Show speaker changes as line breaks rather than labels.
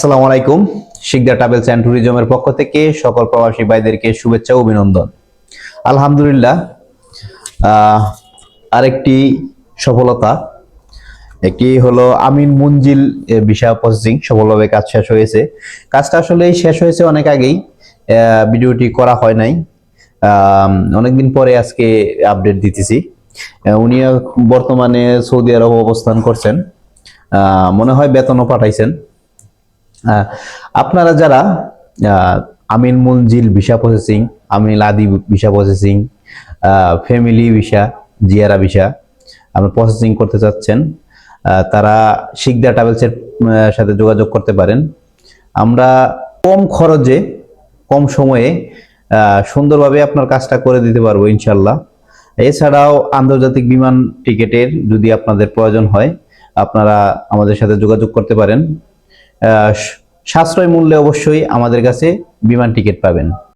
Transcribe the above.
আসসালামু আলাইকুম। Sikdar travels and ট্যুরিজমের পক্ষ থেকে সকল প্রবাসী ভাইদেরকে শুভেচ্ছা ও অভিনন্দন। আলহামদুলিল্লাহ আরেকটি সফলতা, একটি হলো আমিন মঞ্জিল ভিসা প্রসেসিং সফলভাবে কাজ শেষ হয়েছে। কাজটা আসলে শেষ হয়েছে অনেক আগেই ভিডিওটি করা হয় নাই। অনেকদিন পরে আজকে আপডেট দিতেছি। উনি বর্তমানে সৌদি আরব অবস্থান করছেন। মনে হয় বেতনও পাঠাইছেন। আপনারা যারা আমিন মঞ্জিল ভিসা প্রসেসিং আমিন আদি ভিসা প্রসেসিং ফ্যামিলি ভিসা, জিয়ারা ভিসা আপনারা প্রসেসিং করতে চাচ্ছেন তারা শিকদার ট্রাভেলসের সাথে যোগাযোগ করতে পারেন। আমরা কম খরচে, কম সময়ে সুন্দরভাবে আপনার কাজটা করে দিতে পারব ইনশাল্লাহ। এছাড়াও আন্তর্জাতিক বিমান টিকেটের যদি আপনাদের প্রয়োজন হয়, আপনারা আমাদের সাথে যোগাযোগ করতে পারেন। সাশ্রয় মূল্যে অবশ্যই আমাদের কাছে বিমান টিকিট পাবেন।